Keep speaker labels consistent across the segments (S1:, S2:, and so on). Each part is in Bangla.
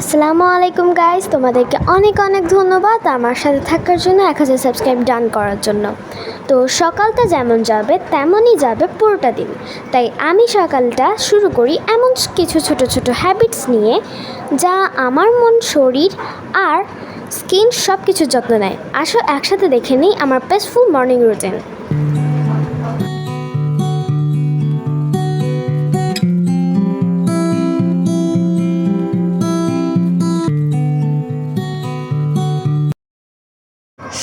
S1: আসসালামু আলাইকুম গাইজ তোমাদেরকে অনেক অনেক ধন্যবাদ আমার সাথে থাকার জন্য এক হাজার সাবস্ক্রাইব ডান করার জন্য। তো সকালটা যেমন যাবে, তেমনই যাবে পুরোটা দিন। তাই আমি সকালটা শুরু করি এমন কিছু ছোট ছোট হ্যাবিটস নিয়ে, যা আমার মন, শরীর আর স্কিন সব কিছুর যত্ন নেয়। আসো একসাথে দেখে নিই আমার পেসফুল মর্নিং রুটিন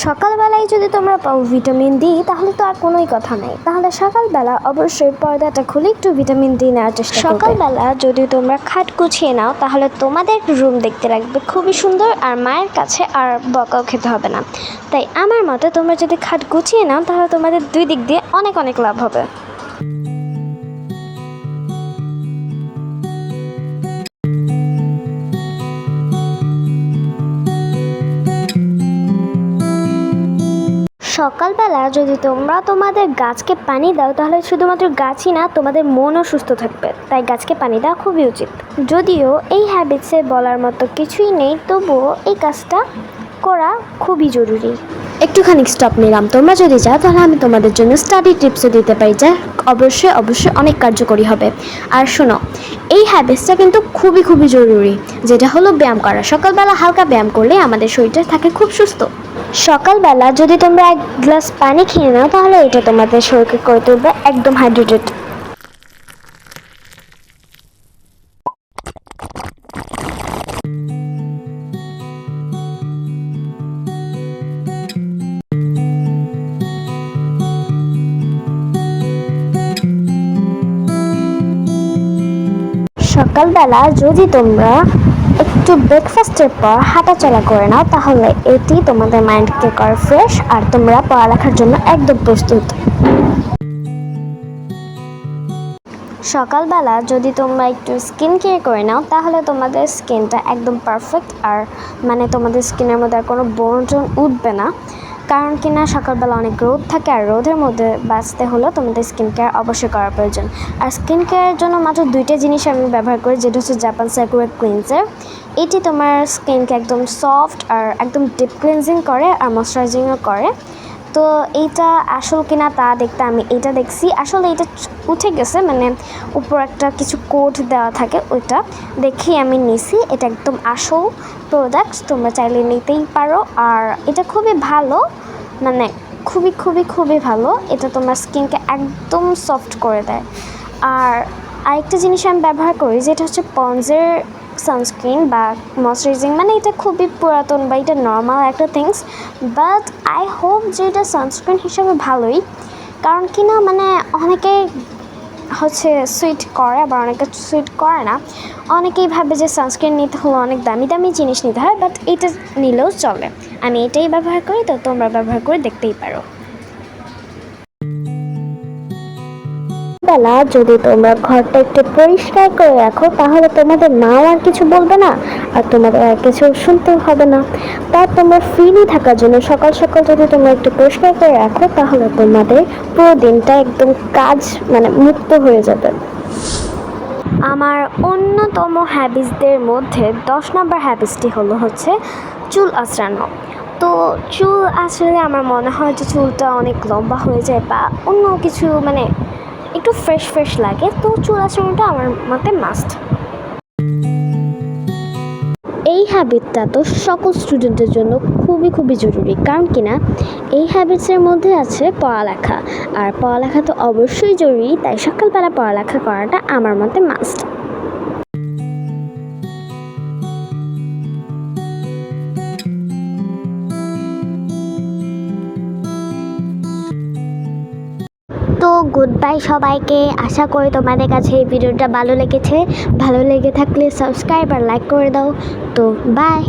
S1: সকালবেলায় যদি তোমরা পাও ভিটামিন ডি, তাহলে তো আর কোনোই কথা নেই। তাহলে সকালবেলা অবশ্যই পর্দাটা খুলে একটু ভিটামিন ডি নেওয়ার চেষ্টা সকালবেলা যদি তোমরা খাট গুছিয়ে নাও, তাহলে তোমাদের রুম দেখতে লাগবে খুবই সুন্দর আর মায়ের কাছে আর বকাও খেতে হবে না। তাই আমার মতে তোমরা যদি খাট গুছিয়ে নাও, তাহলে তোমাদের দুই দিক দিয়ে অনেক অনেক লাভ হবে। সকালবেলা যদি তোমরা তোমাদের গাছকে পানি দাও, তাহলে শুধুমাত্র গাছই না, তোমাদের মনও সুস্থ থাকবে। তাই গাছকে পানি দেওয়া খুবই উচিত। যদিও এই হ্যাবিটসে বলার মতো কিছুই নেই, তবুও এই কাজটা করা খুবই জরুরি। একটুখানি স্টপ নিলাম। তোমরা যদি যাও, তাহলে আমি তোমাদের জন্য স্টাডি টিপসও দিতে পারি, যা অবশ্যই অবশ্যই অনেক কার্যকরী হবে। আর শোনো, এই হ্যাবিটসটা কিন্তু খুবই খুবই জরুরি, যেটা হলো ব্যায়াম করা। সকালবেলা হালকা ব্যায়াম করলে আমাদের শরীরটা থাকে খুব সুস্থ। সকালবেলা যদি তোমরা এক গ্লাস পানি খেয়ে নাও, তাহলে এটা তোমাদের শরীরকে করে তুলবে একদম হাইড্রেটেড। সকালবেলা যদি তোমরা একটু ব্রেকফাস্টের পর হাঁটাচলা করে নাও, তাহলে এটি তোমাদের মাইন্ডকে করে ফ্রেশ আর তোমরা পড়ালেখার জন্য একদম প্রস্তুত। সকালবেলা যদি তোমরা একটু স্কিন কেয়ার করে নাও, তাহলে তোমাদের স্কিনটা একদম পারফেক্ট আর মানে তোমাদের স্কিনের মধ্যে আর কোনো বর্জন উঠবে না। কারণ কি না, সকালবেলা অনেক রোদ থাকে আর রোদের মধ্যে বাঁচতে হলেও তোমাদের স্কিন কেয়ার অবশ্যই করা প্রয়োজন। আর স্কিন কেয়ারের জন্য মাত্র দুইটা জিনিস আমি ব্যবহার করি, যেটা হচ্ছে জাপান সাইকুরেট ক্লিনজার এটি তোমার স্কিনকে একদম সফট আর একদম ডিপ ক্লিনজিং করে আর ময়শ্চারাইজিংও করে। তো এইটা আসল কিনা তা দেখতে আমি এটা দেখছি। আসলে এটা উঠে গেছে মানে উপর একটা কিছু কোড দেওয়া থাকে ওইটা। দেখেই আমি নিছি, এটা একদম আসল প্রোডাক্ট তোমরা চাইলে নিতেই পারো। আর এটা খুবই ভালো মানে খুবই খুবই খুবই ভালো। এটা তোমার স্কিনকে একদম সফট করে দেয়। আর আরেকটা জিনিস আমি ব্যবহার করি, যেটা হচ্ছে পন্সের সানস্ক্রিন বা ময়শ্চারাইজিং মানে এটা খুবই পুরাতন বা এটা নর্মাল একটা থিংস বাট আই হোপ যে এটা সানস্ক্রিন হিসাবে ভালোই, কারণ কি না মানে অনেকে হচ্ছে সুইট করে, আবার অনেকে সুইট করে না। অনেকেই ভাবে যে সানস্ক্রিন নিতে হলে অনেক দামি দামি জিনিস নিতে হয় বাট এটা নিলেও চলে। আমি এটাই ব্যবহার করি, তো তোমরা ব্যবহার করে দেখতেই পারো। বেলা যদি তোমরা ঘরটা একটু পরিষ্কার করে রাখো, তাহলে তোমাদের মাও আর কিছু বলবে না, আর তোমাদের আর কিছু শুনতেও হবে না। তার তোমরা ফ্রিলি থাকার জন্য সকাল সকাল যদি তোমরা একটু পরিষ্কার করে রাখো, তাহলে তোমাদের পুরো দিনটা একদম কাজ মানে মুক্ত হয়ে যাবে। আমার অন্যতম হ্যাবিটসদের মধ্যে দশ নম্বর হ্যাবিটসটি হলো হচ্ছে চুল আঁচড়ানো। তো চুল আঁচড়ালে আমার মনে হয় যে চুলটা অনেক লম্বা হয়ে যায় বা অন্য কিছু মানে একটু ফ্রেশ ফ্রেশ লাগে, তো চুল চুলটা আমার মতে মাস্ট এই হ্যাবিটটা তো সকল স্টুডেন্টের জন্য খুবই খুবই জরুরি। কারণ কি না, এই হ্যাবিটসের মধ্যে আছে পড়ালেখা। আর পড়ালেখা তো অবশ্যই জরুরি, তাই সকালবেলা পড়ালেখা করাটা আমার মতে মাস্ট গুড বাই সবাইকে। আশা করি তোমাদের কাছে এই ভিডিওটা ভালো লেগেছে। ভালো লেগে থাকলে সাবস্ক্রাইব আর লাইক করে দাও। তো বাই